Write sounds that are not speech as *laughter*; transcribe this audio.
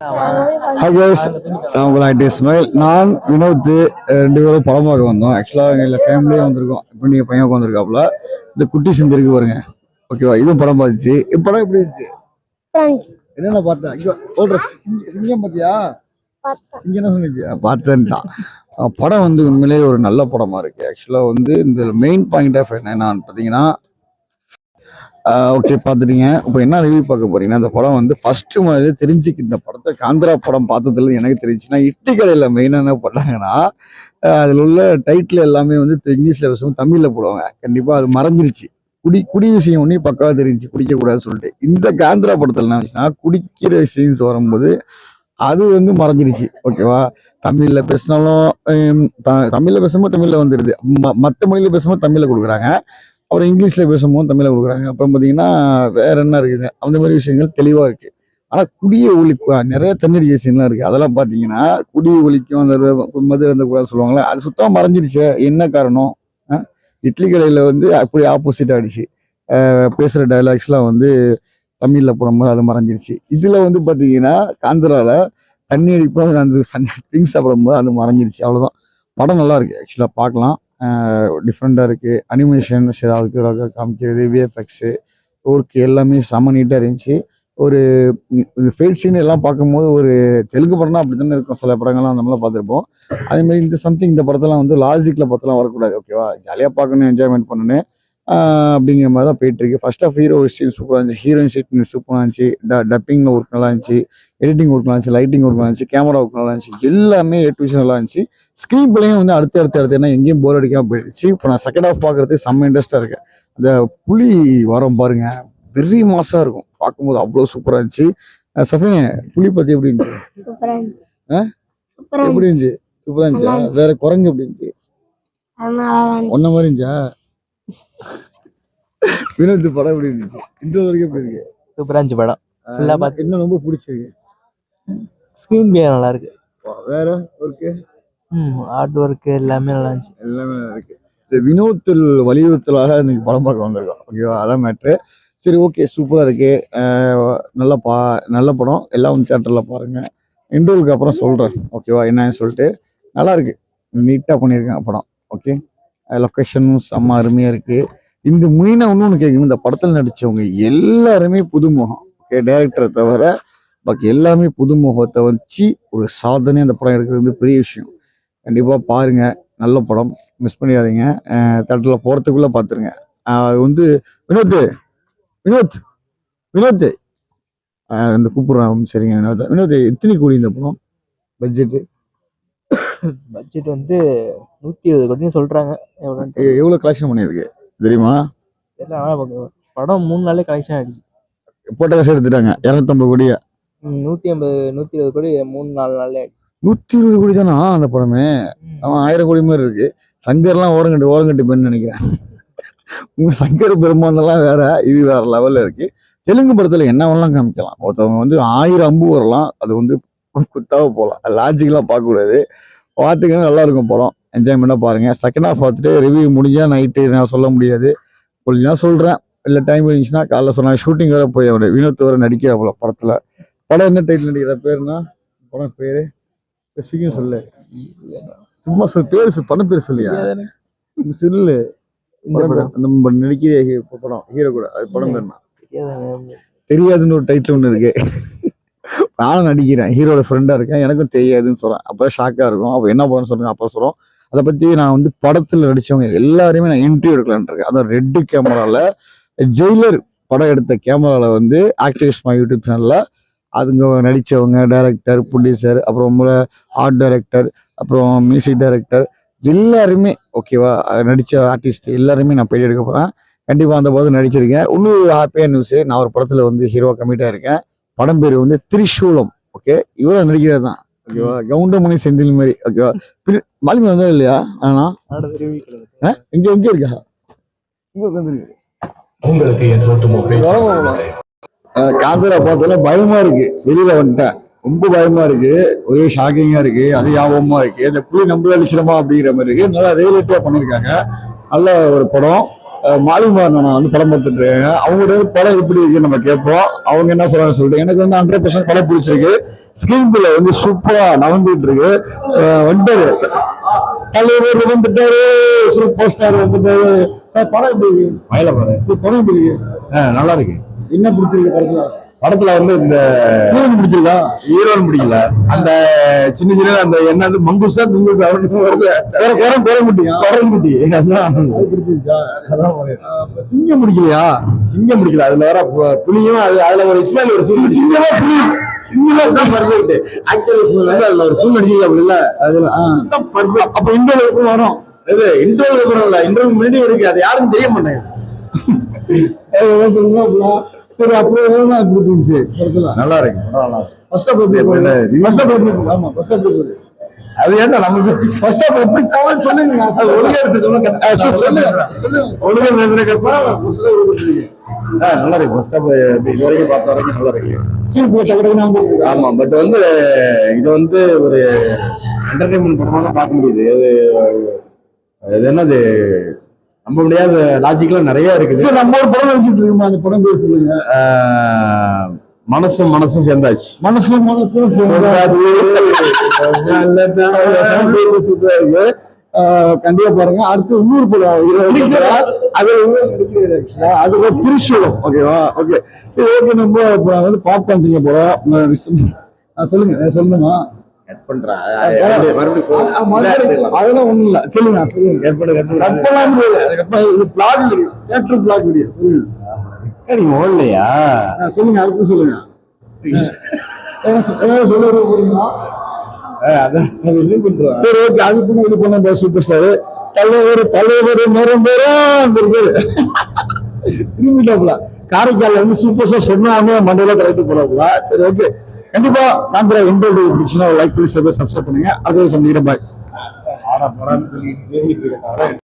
நான் உங்கள் ஸ்மைல் நான் வினோத் ரெண்டு பேரும் படம் பார்க்க வந்தோம் ஆக்சுவலாக எங்கள் ஃபேமிலியே வந்திருக்கோம். இப்போ நீங்கள் பையன் உட்காந்துருக்காப்புல இந்த குட்டி சிந்து இருக்கு பாருங்க ஓகேவா இதுவும் படம் பார்த்துச்சு. இப்போ படம் எப்படி இருந்துச்சு? என்னென்ன பார்த்தேன் சிங்கம் பார்த்தியா சிங்கம் என்ன சொன்னிச்சு? பார்த்தேன்ட்டான் படம் வந்து உண்மையிலேயே ஒரு நல்ல படமா இருக்கு. ஆக்சுவலாக வந்து இந்த மெயின் பாயிண்ட் ஆஃப் என்னன்னு பார்த்தீங்கன்னா ஓகே பார்த்துட்டீங்க. இப்போ என்ன ரிவ்யூ பார்க்க போறீங்கன்னா இந்த படம் வந்து ஃபர்ஸ்ட் மாதிரி தெரிஞ்சுக்கு இந்த படத்தை காந்திரா படம் பார்த்ததுல எனக்கு தெரிஞ்சுன்னா இட்லி கடையில் மெயினாக என்ன பண்ணாங்கன்னா அதில் உள்ள டைட்டில் எல்லாமே வந்து இங்கிலீஷில் பேசுவோம் தமிழில் போடுவாங்க. கண்டிப்பாக அது மறைஞ்சிருச்சு குடி குடி விஷயம் ஒன்றே பக்காவாக தெரிஞ்சு குடிக்கக்கூடாதுன்னு சொல்லிட்டு. இந்த காந்திரா படத்தில் என்ன ஆச்சுன்னா குடிக்கிற சீன்ஸ் வரும்போது அது வந்து மறைஞ்சிருச்சு ஓகேவா தமிழில் பேசினாலும் தமிழில் த- பேசும்போது தமிழில் வந்துடுது ம- மற்ற மொழியில் பேசும்போது தமிழில் கொடுக்குறாங்க. அப்புறம் இங்கிலீஷில் பேசும்போது தமிழில் கொடுக்குறாங்க. அப்புறம் பார்த்தீங்கன்னா வேற என்ன இருக்குது? அந்த மாதிரி விஷயங்கள் தெளிவாக இருக்குது ஆனால் குடிய ஒளி நிறைய தண்ணீர் விஷயம்லாம் இருக்குது அதெல்லாம் பார்த்தீங்கன்னா குடிய ஒலிக்கும் அந்த மதுரை அந்த இருந்த கூட சொல்லுவாங்களே அது சுத்தமாக மறைஞ்சிருச்சு. என்ன காரணம்? இட்லி கடையில் வந்து அப்படி ஆப்போசிட் ஆகிடுச்சு பேசுகிற டைலாக்ஸ்லாம் வந்து தமிழில் போடும்போது அது மறைஞ்சிருச்சு. இதில் வந்து பார்த்தீங்கன்னா காந்திராவில் தண்ணி அடிப்போம் அந்த ட்ரிங்க்ஸ் சாப்பிடும்போது அது மறைஞ்சிருச்சு. அவ்வளோதான் படம் நல்லா ஆக்சுவலாக பார்க்கலாம். டிஃப்ரெண்ட்டாக இருக்குது அனிமேஷன் அதுக்கு காமிக்கிறது விஎஃப்எக்ஸு ஒர்க்கு எல்லாமே செம்ம நீட்டாக இருந்துச்சு. ஒரு ஃபேட் சீன் எல்லாம் பார்க்கும்போது ஒரு தெலுங்கு படம்னா அப்படி தானே இருக்கும். சில படங்கள்லாம் அந்த மாதிரிலாம் பார்த்துருப்போம். அதேமாதிரி இந்த சம்திங் இந்த படத்தெல்லாம் வந்து லாஜிக்கில் பார்த்தெல்லாம் வரக்கூடாது. ஓகேவா ஜாலியாக பார்க்கணும் என்ஜாய்மெண்ட் பண்ணணும். அப்படிங்கிற மாதிரி தான் போயிட்டு இருக்கு ஃபர்ஸ்ட் ஆஃப் ஹீரோ சீன் சூப்பராக இருந்துச்சு. ஹீரோயின் சீன் சூப்பராக இருந்துச்சு. டப்பிங்கில் ஒர்க் நல்லா இருந்துச்சு. எடிட்டிங் ஒர்க் நல்லா இருந்துச்சு. லைட்டிங் ஒர்க் நல்லா இருந்துச்சு. கேமரா ஒர்க் நல்லா இருந்துச்சு. எல்லாமே எட்டு விஷயம் நல்லா இருந்துச்சு. ஸ்க்ரீன் பிள்ளையும் வந்து அடுத்து அடுத்து அடுத்து என்ன எங்கேயும் போர் அடிக்காம போயிடுச்சு. இப்போ நான் செகண்ட் ஹாஃப் பார்க்கறதுக்கு செம்ம இன்ட்ரெஸ்டாக இருக்கேன் அந்த புலி வரம் பாருங்க. வெரி மாசா இருக்கும். பார்க்கும்போது அவ்வளோ சூப்பராக இருந்துச்சு. சஃபினே புலி பத்தி எப்படி இருந்துச்சு? எப்படி இருந்துச்சு. சூப்பராக இருந்துச்சா. வேற குரங்கு எப்படி இருந்துச்சு. ஒன்ன மாதிரி இருந்துச்சா? வினோத் படம் எப்படி இருந்துச்சு? இந்த வரைக்கும் எப்படி இருக்கு? சூப்பரா இருந்துச்சு படம். நல்லா என்ன- என்ன ரொம்ப பிடிச்சிருக்கு. ஸ்க்ரீன் பிளே நல்லா இருக்கு. வேற ஒர்க்கு ம் ஆர்ட் ஒர்க் எல்லாமே நல்லா இருந்துச்சு. எல்லாமே நல்லா இருக்கு. இந்த வினோத்தில் வலியுறுத்தலாக இன்னைக்கு படம் பார்க்க வந்திருக்கோம். ஓகேவா அதான் மேட்ரு சரி ஓகே சூப்பராக இருக்கு. நல்ல பா நல்ல படம். எல்லாம் வந்து தேட்டரில் பாருங்க. இன்டர்வலுக்கு அப்புறம் சொல்கிறேன் ஓகேவா என்னன்னு சொல்லிட்டு. நல்லா இருக்கு. நீட்டாக பண்ணியிருக்காங்க படம். ஓகே லொக்கேஷனும் செம்ம அருமையாக இருக்கு. இந்த முயணம் ஒன்று ஒன்று கேட்கணும் இந்த படத்தில் நடித்தவங்க எல்லாருமே புதுமுகம். ஓகே டேரக்டரை தவிர பாக்கி எல்லாமே புதுமுகத்தை வச்சு ஒரு சாதனை அந்த படம் எடுக்கிறது பெரிய விஷயம். கண்டிப்பாக பாருங்க. நல்ல படம். மிஸ் பண்ணிடாதீங்க. தேட்டரில் போகிறதுக்குள்ளே பார்த்துருங்க அது வந்து வினோத் வினோத் வினோத் அஹ் இந்த கூப்பிட்றேன் சரிங்க வினோத். வினோத் எத்தனை கோடி இந்த படம்? பட்ஜெட்டு பட்ஜெட் வந்து நூத்தி இருபது கோடின்னு தெரியல. எவ்வளோ கலெக்ஷன் பண்ணியிருக்கு? தெரியுமா? தெரியல ஆனா ப- படம் மூணு நாளே கலெக்ஷன் ஆயிடுச்சு. போட்ட காசு எடுத்துட்டாங்க. இரநூத்தம்பது கோடியா? நூத்தி ஐம்பது நூத்தி இருபது கோடி மூணு நாலு நாள்ல ஆயிடுச்சு. நூற்றி இருபது கோடி தானா அந்த படமே. அவன் ஆயிரம் கோடி மாதிரி இருக்கு. சங்கர்லாம் ஓரங்கட்டு ஓரங்கட்டு பெண் நினைக்கிறேன். உங்க சங்கர் பெருமானெல்லாம் வேற இது வேற லெவல்ல இருக்கு. தெலுங்கு படத்துல என்ன வேணாலும் காமிக்கலாம். ஒருத்தவங்க வந்து ஆயிரம் அம்பு வரலாம். அது வந்து குத்தாவ போகலாம் லாஜிக்கெல்லாம் பார்க்க கூடாது பார்த்துக்கணும் நல்லா இருக்கும் படம் என்ஜாய்மெண்ட்டாக பாருங்க. செகண்ட் ஹாஃப் பார்த்துட்டு ரிவ்யூ முடிஞ்சா நைட்டு நான் சொல்ல முடியாது. கொஞ்சம் நான் சொல்றேன். இல்லை டைம் இருந்துச்சுன்னா காலைல சொன்னா ஷூட்டிங் வேற போய் அவரு வினோத் வர நடிக்கிறாப்புல படத்துல. படம் என்ன டைட்டில் நடிக்கிற பேருனா படம் பேரு? சீக்கிரம் சொல்லு. சும்மா சொல் பேர் படம் பேர் சொல்லியா? சொல்லு. நம்ம நடிக்கிற படம். ஹீரோ கூட. அது படம் பேர் என்ன? தெரியாதுங்க. தெரியாதுன்னு ஒரு டைட்டில் ஒன்று இருக்கு. நானும் நடிக்கிறேன். ஹீரோட ஃப்ரெண்டாக இருக்கேன். எனக்கும் தெரியாதுன்னு சொல்கிறேன் அப்போ ஷாக்காக இருக்கும். அப்போ என்ன படம்னு சொல்லுங்க அப்போ சொல்கிறோம் அதை பற்றி நான் வந்து படத்தில் நடித்தவங்க எல்லாருமே நான் இன்டர்வியூ எடுக்கலான்னு இருக்கேன். அதான் ரெட்டு கேமராவில் ஜெயிலர் படம் எடுத்த கேமராவில் வந்து ஆக்டிவிஸ்ட் மை யூடியூப் சேனலில் அதுங்க நடித்தவங்க டைரக்டர் ப்ரொடியூசர் அப்புறம் ஆர்ட் டைரக்டர் அப்புறம் மியூசிக் டைரக்டர் எல்லாருமே ஓகேவா நடித்த ஆர்டிஸ்ட் எல்லாருமே நான் பேட்டி எடுக்க போகிறேன் கண்டிப்பாக அந்த போது நடிச்சிருக்கேன். இன்னொரு ஹாப்பியான நியூஸு நான் ஒரு படத்தில் வந்து ஹீரோ கம்மிட்டாக இருக்கேன் படம் பேர் வந்து திரிசூலம் ஓகே இவ்வளோ நடிக்கிறது தான் ஓகேவா கவுண்டமணி செந்தில் மாதிரி ஓகேவா மாலிமி வந்தா இல்லையா? ஆனா. இங்க எங்க இருக்கா? இங்க உட்காந்துருக்கு காந்தரா பார்த்தோன்னா பயமா இருக்கு. வெளியில வந்துட்டேன். ரொம்ப பயமா இருக்கு. ஒரே ஷாக்கிங்கா இருக்கு. அது ஞாபகமா இருக்கு. இந்த புலி நம்ப அடிச்சிடமா அப்படிங்கிற மாதிரி இருக்கு. நல்லா ரியலிட்டியா பண்ணிருக்காங்க. நல்ல ஒரு படம். மாலிமார் நான் வந்து படம் பார்த்துட்டு இருக்காங்க அவங்களுடைய படம் எப்படி இருக்கு நம்ம கேட்போம். அவங்க என்ன சொல்றாங்க சொல்லிட்டு எனக்கு வந்து ஹண்ட்ரட் பர்சன்ட் படம் பிடிச்சிருக்கு. ஸ்கிரீன் பிள்ளை வந்து சூப்பரா நவந்துட்டு இருக்கு. வந்துட்டாரு. தலைவர் வந்துட்டாரு. சூப்பர் ஸ்டார் வந்துட்டாரு. சார் படம் எப்படி இருக்கு? மயில பாரு படம் எப்படி இருக்கு? நல்லா இருக்கு. என்ன பிடிச்சிருக்கு படத்துல? படத்துல வந்து இந்த ஹீரோயின் பிடிச்சிருக்கா? ஹீரோன் பிடிக்கல. அந்த சின்ன சின்ன அந்த என்னது மங்குசா குங்குசா வேற குரம் குரங்குட்டி. அப்ப சிங்கம் பிடிக்கலையா? சிங்கம் பிடிக்கல. அதுல வர பு- புலியும் அது அதுல ஒரு இஸ்மாயில் ஒரு சிங்கமா புலி. சிங்கமா பர்ஃபெக்ட் ஆக்சுவல் இஸ்மாயில் வந்து அதுல ஒரு சூழ் அடிச்சிருக்கா அப்படி இல்ல அதுல ஆ. அப்ப அளவுக்கு வரும்? இது இன்டர்வல் அப்புறம் இல்ல இன்டர்வல் முன்னாடி இருக்கு. அது யாரும் தெரிய மாட்டேங்க. *laughs* சரி பிடிச்சிருந்துச்சு படத்துல நல்லா இருக்கு. ஃபர்ஸ்ட் ஆஃப் எப்படி இப்ப என்ன, ஃபர்ஸ்ட் ஆஃப் எப்படி இருக்கு? ஆமா ஃபர்ஸ்ட் ஆஃப் எப்படி? அது ஏன்டா நமக்கு ஃபர்ஸ்ட் ஆஃப் எப்படி சொல்லுங்க. அது ஒழுங்கா எடுத்துக்கணும் சொல்லுங்க. ஒழுங்கா பேசுறதுக்கு அப்புறம். நல்லா இருக்கு. ஃபர்ஸ்ட் ஆஃப் இது வரைக்கும் பார்த்த வரைக்கும் நல்லா இருக்கு. ஆமா பட் வந்து இது வந்து ஒரு என்டர்டைன்மெண்ட் படமா தான் பார்க்க முடியுது. இது இது என்னது? நம்ப முடியாத லாஜிக்லாம் நிறைய இருக்குது. நம்ம ஒரு படம் வச்சுட்டு இருக்கோம்? அந்த படம் பேர் சொல்லுங்க. மனசும் மனசும் சேர்ந்தாச்சு. மனசும் மனசும் சேர்ந்து சூப்பரா இருக்கு. ஆஹ் கண்டிப்பா பாருங்க. அடுத்து இன்னொரு படம். அது நடிக்கிறது. அது திருச்சூலம் ஓகேவா ஓகே சரி ஓகே நம்ம வந்து பாப்கார்ன் திங்க போறோம். சொல்லுங்க. ஆ, அதெல்லாம் ஒண்ணும் இல்ல. சொல்லுங்க சொல்லுங்க. சொல்லுங்க. நீங்க ஓடலையா? சொல்லுங்க அடுத்து சொல்லுங்க. ஏதாவது சொ- ஏதாவது சொல்ல போறீங்களா அதான் அது இது பண்றேன் சரி ஓகே அது பண்ண இது பண்ண சூப்பர் ஸ்டார் தலைவர் தலைவர் நேரம் பேரும் திரும்பிட்டாப்புல. காரைக்கால்ல வந்து சூப்பர் ஸ்டார் சொன்னாமே மண்டையில தலைட்டு போறாப்புல சரி ஓகே. கண்டிப்பா காந்திரா இன்டர்வியூ பிடிச்சுன்னா லைக் பண்ணி சப்ஸ்கிரைப் பண்ணுங்க. அது சந்திக்கிறேன். பாய்